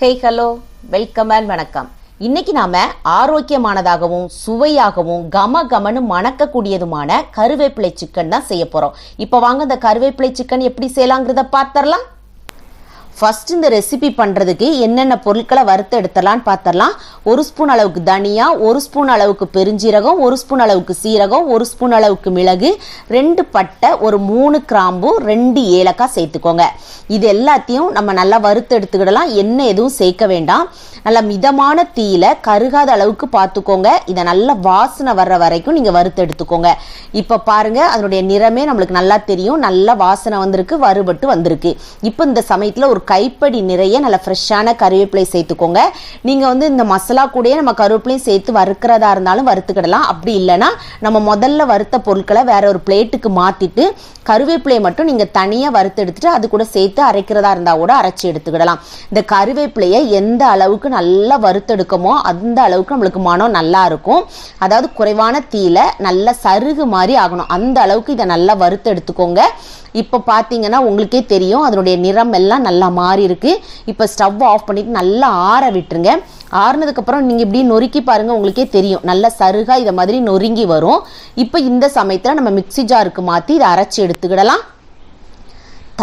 Hey hello welcome and வணக்கம். இன்னைக்கு நாம ஆரோக்கியமானதாகவும் சுவையாகவும் கம கமனு மணக்கக்கூடியதுமான கருவேப்பிலை சிக்கன் தான் செய்ய போறோம். இப்போ வாங்க இந்த கருவேப்பிலை சிக்கன் எப்படி செய்யலாங்கிறத பார்த்தரலாம் ஃபஸ்ட் இந்த ரெசிபி பண்ணுறதுக்கு என்னென்ன பொருட்களை வறுத்து எடுத்தலான்னு பார்த்துடலாம் ஒரு ஸ்பூன் அளவுக்கு தனியா ஒரு ஸ்பூன் அளவுக்கு பெருஞ்சீரகம் ஒரு ஸ்பூன் அளவுக்கு சீரகம் ஒரு ஸ்பூன் அளவுக்கு மிளகு ரெண்டு பட்டை ஒரு மூணு கிராம்பு ரெண்டு ஏலக்காய் சேர்த்துக்கோங்க. இது எல்லாத்தையும் நம்ம நல்லா வறுத்து எடுத்துக்கிடலாம். எண்ணெய் எதுவும் சேர்க்க வேண்டாம். நல்லா மிதமான தீயில கருகாத அளவுக்கு பார்த்துக்கோங்க. இதை நல்ல வாசனை வர்ற வரைக்கும் நீங்கள் வறுத்து எடுத்துக்கோங்க. இப்போ பாருங்க அதனுடைய நிறமே நம்மளுக்கு நல்லா தெரியும். நல்லா வாசனை வந்திருக்கு வறுபட்டு வந்திருக்கு. இப்போ இந்த சமயத்தில் ஒரு கைப்படி நிறைய நல்லா ஃப்ரெஷ்ஷான கருவேப்பிலை சேர்த்துக்கோங்க. நீங்கள் வந்து இந்த மசாலா கூடயே நம்ம கருவேப்பிலையும் சேர்த்து வறுக்கிறதா இருந்தாலும் வறுத்துக்கிடலாம். அப்படி இல்லைன்னா நம்ம முதல்ல வறுத்த பொருட்களை வேற ஒரு பிளேட்டுக்கு மாற்றிட்டு கருவேப்பிலையை மட்டும் நீங்கள் தனியாக வறுத்து எடுத்துட்டு அது கூட சேர்த்து அரைக்கிறதா இருந்தால் கூட அரைச்சி எடுத்துக்கிடலாம். இந்த கருவேப்பிலையை எந்த அளவுக்கு நல்லா வறுத்தெடுக்கமோ அந்த அளவுக்கு நம்மளுக்கு மனம் நல்லா இருக்கும். அதாவது குறைவான தீயில நல்ல சருகு மாதிரி ஆகணும். அந்த அளவுக்கு இதை நல்லா வறுத்து எடுத்துக்கோங்க இப்போ பார்த்தீங்கன்னா உங்களுக்கே தெரியும் அதனுடைய நிறம் எல்லாம் நல்லா மாறி இருக்கு. இப்போ ஸ்டவ் ஆஃப் பண்ணிட்டு நல்லா ஆற விட்டுருங்க. ஆறுனதுக்கப்புறம் நீங்கள் இப்படி நொறுக்கி பாருங்கள் உங்களுக்கே தெரியும். நல்ல சருகாக இதை மாதிரி நொறுங்கி வரும். இப்போ இந்த சமயத்தில் நம்ம மிக்ஸி ஜாருக்கு மாற்றி இதை அரைச்சி எடுத்துக்கிடலாம்.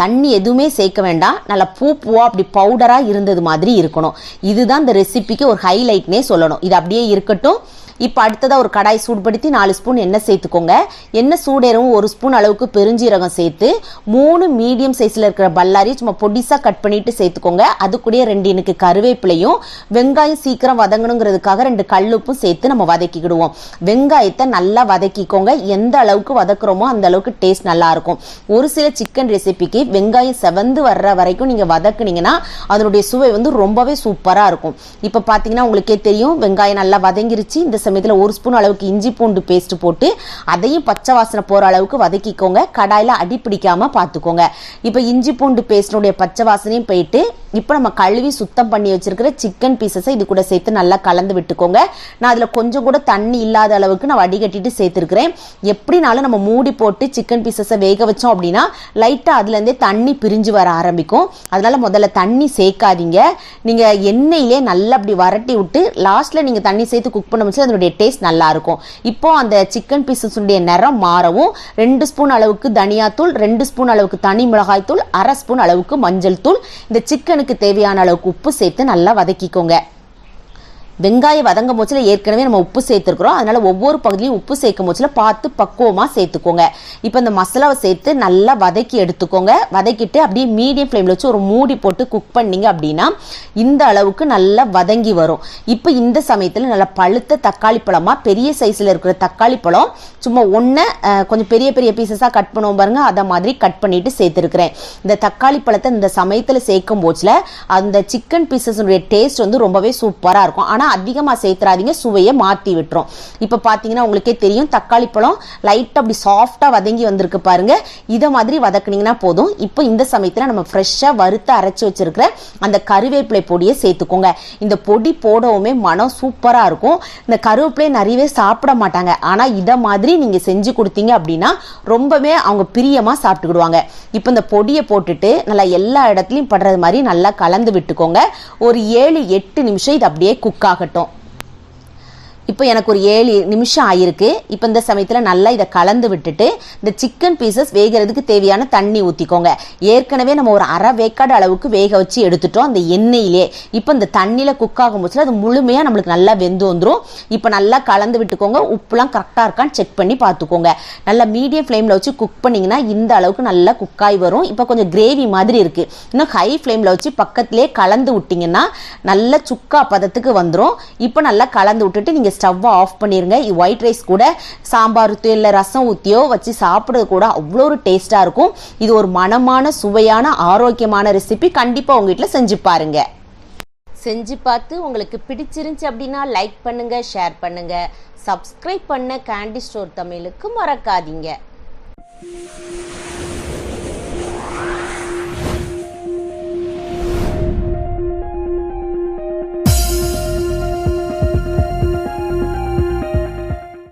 தண்ணி எதுவுமே சேர்க்க வேண்டாம். நல்லா பூ பூவா அப்படி பவுடராக இருந்தது மாதிரி இருக்கணும். இதுதான் இந்த ரெசிபிக்கு ஒரு ஹைலைட்னே சொல்லணும். இது அப்படியே இருக்கட்டும். இப்போ அடுத்ததாக ஒரு கடாய் சூடுபடுத்தி நாலு ஸ்பூன் எண்ணெய் சேர்த்துக்கோங்க. எண்ணெய் சூடேறவும் ஒரு ஸ்பூன் அளவுக்கு பெருஞ்சீரகம் சேர்த்து மூணு மீடியம் சைஸில் இருக்கிற பல்லாரி சும்மா பொடிசாக கட் பண்ணிட்டு சேர்த்துக்கோங்க. அது கூட ரெண்டு எனக்கு கருவேப்பிலையும் வெங்காயம் சீக்கிரம் வதங்கணுங்கிறதுக்காக ரெண்டு கல்லுப்பும் சேர்த்து நம்ம வதக்கிக்கிடுவோம். வெங்காயத்தை நல்லா வதக்கிக்கோங்க. எந்த அளவுக்கு வதக்குறோமோ அந்த அளவுக்கு டேஸ்ட் நல்லா இருக்கும் ஒரு சில சிக்கன் ரெசிபிக்கு வெங்காயம் செவந்து வர்ற வரைக்கும் நீங்கள் வதக்குனீங்கன்னா அதனுடைய சுவை வந்து ரொம்பவே சூப்பராக இருக்கும். இப்போ பார்த்தீங்கன்னா உங்களுக்கே தெரியும் வெங்காயம் நல்லா வதங்கிருச்சு இந்த சமயத்தில் ஒரு ஸ்பூன் அளவுக்கு இஞ்சி பூண்டு பேஸ்ட் போட்டு அதையும் பச்சை வாசனை போகிற அளவுக்கு வதக்கிக்கோங்க. கடாயில் அடி பிடிக்காமல் பார்த்துக்கோங்க இப்போ இஞ்சி பூண்டு பேஸ்டினுடைய பச்சை வாசனையும் போயிட்டு இப்போ நம்ம கழுவி சுத்தம் பண்ணி வச்சிருக்கிற சிக்கன் பீசஸை இது கூட சேர்த்து நல்லா கலந்து விட்டுக்கோங்க. நான் அதில் கொஞ்சம் கூட தண்ணி இல்லாத அளவுக்கு நான் வடிகட்டிட்டு சேர்த்துருக்கிறேன். எப்படினாலும் நம்ம மூடி போட்டு சிக்கன் பீசஸை வேக வச்சோம் அப்படின்னா லைட்டாக அதுலேருந்தே தண்ணி பிரிஞ்சு வர ஆரம்பிக்கும். அதனால முதல்ல தண்ணி சேர்க்காதீங்க. நீங்கள் எண்ணெயிலே நல்லா அப்படி வரட்டி விட்டு லாஸ்ட்டில் நீங்கள் தண்ணி சேர்த்து குக் பண்ண வச்சு அதனுடைய டேஸ்ட் நல்லா இருக்கும் இப்போ அந்த சிக்கன் பீசஸுடைய நிறம் மாறவும் ரெண்டு ஸ்பூன் அளவுக்கு தனியாத்தூள் ரெண்டு ஸ்பூன் அளவுக்கு தனி மிளகாய் தூள் அரை ஸ்பூன் அளவுக்கு மஞ்சள் தூள். இந்த சிக்கனுக்கு தேவையான அளவுக்கு உப்பு சேர்த்து நல்லா வதக்கிக்கோங்க. வெங்காயம் வதங்கும் போச்சில் ஏற்கனவே நம்ம உப்பு சேர்த்துருக்குறோம். அதனால ஒவ்வொரு பகுதியும் உப்பு சேர்க்கும் போச்சில் பார்த்து பக்குவமாக சேர்த்துக்கோங்க. இப்போ இந்த மசாலாவை சேர்த்து நல்லா வதக்கி எடுத்துக்கோங்க. வதக்கிட்டு அப்படியே மீடியம் ஃப்ளேமில் வச்சு ஒரு மூடி போட்டு குக் பண்ணீங்க அப்படின்னா இந்த அளவுக்கு நல்லா வதங்கி வரும். இப்போ இந்த சமயத்தில் நல்லா பழுத்த தக்காளி பழமாக பெரிய சைஸில் இருக்கிற தக்காளி பழம் சும்மா ஒன்று கொஞ்சம் பெரிய பெரிய பீசஸாக கட் பண்ணுவோம் பாருங்க. அதை மாதிரி கட் பண்ணிட்டு சேர்த்துருக்குறேன். இந்த தக்காளி பழத்தை இந்த சமயத்தில் சேர்க்கும் போச்சில் அந்த சிக்கன் பீசஸுடைய டேஸ்ட் வந்து ரொம்பவே சூப்பராக இருக்கும். ஆனால் அதிகமாக சேர்த்துறாதீங்க சுவையை மாற்றி விட்டுரும். இப்போ பார்த்தீங்கன்னா உங்களுக்கே தெரியும் தக்காளி பழம் லைட்டாக அப்படி சாஃப்டாக வதங்கி வந்திருக்கு பாருங்க. இதை மாதிரி வதக்குனீங்கன்னா போதும். இப்போ இந்த சமயத்தில் நம்ம ஃப்ரெஷ்ஷாக வறுத்து அரைச்சி வச்சிருக்கிற அந்த கருவேப்பிலை பொடியை சேர்த்துக்கோங்க. இந்த பொடி போடவுமே மனம் சூப்பராக இருக்கும். இந்த கருவேப்பிலையை நிறையவே சாப்பிட மாட்டாங்க. ஆனால் இதை மாதிரி நீங்கள் செஞ்சு கொடுத்தீங்க அப்படின்னா ரொம்பவே அவங்க பிரியமாக சாப்பிட்டுக்கிடுவாங்க. இப்போ இந்த பொடியை போட்டுட்டு நல்லா எல்லா இடத்துலையும் படுறது மாதிரி நல்லா கலந்து விட்டுக்கோங்க. ஒரு ஏழு எட்டு நிமிஷம் இது அப்படியே குக் ஆகட்டும் இப்போ எனக்கு ஒரு ஏழு நிமிஷம் ஆயிருக்கு. இப்போ இந்த சமயத்தில் நல்லா இதை கலந்து விட்டுட்டு இந்த சிக்கன் பீசஸ் வேகிறதுக்கு தேவையான தண்ணி ஊற்றிக்கோங்க ஏற்கனவே நம்ம ஒரு அரை வேக்காடு அளவுக்கு வேக வச்சு எடுத்துட்டோம். அந்த எண்ணெயிலே. இப்போ இந்த தண்ணியில் குக் ஆகும் போச்சுல அது முழுமையாக நம்மளுக்கு நல்லா வெந்து வந்துடும் இப்போ நல்லா கலந்து விட்டுக்கோங்க. உப்புலாம் கரெக்டாக இருக்கான்னு செக் பண்ணி பார்த்துக்கோங்க. நல்லா மீடியம் ஃப்ளேமில் வச்சு குக் பண்ணிங்கன்னா இந்த அளவுக்கு நல்லா குக்காய் வரும். இப்போ கொஞ்சம் கிரேவி மாதிரி இருக்குது இன்னும் ஹை ஃப்ளேமில் வச்சு பக்கத்திலே கலந்து விட்டிங்கன்னா நல்ல சுக்கா பதத்துக்கு வந்துடும் இப்போ நல்லா கலந்து விட்டுட்டு நீங்கள் ஸ்டவ்வை ஆஃப் பண்ணிடுங்க ஒயிட் ரைஸ் கூட சாம்பார் ஊற்றியோ இல்லை ரசம் ஊற்றியோ வச்சு சாப்பிட்றது கூட அவ்வளோ ஒரு டேஸ்ட்டாக இருக்கும். இது ஒரு மனமான சுவையான ஆரோக்கியமான ரெசிபி கண்டிப்பாக உங்கள் வீட்டில் செஞ்சு பாருங்க. செஞ்சு பார்த்து உங்களுக்கு பிடிச்சிருந்துச்சு அப்படின்னா லைக் பண்ணுங்க ஷேர் பண்ணுங்க. சப்ஸ்கிரைப் பண்ண கேண்டி ஸ்டோர் தமிழுக்கு மறக்காதீங்க.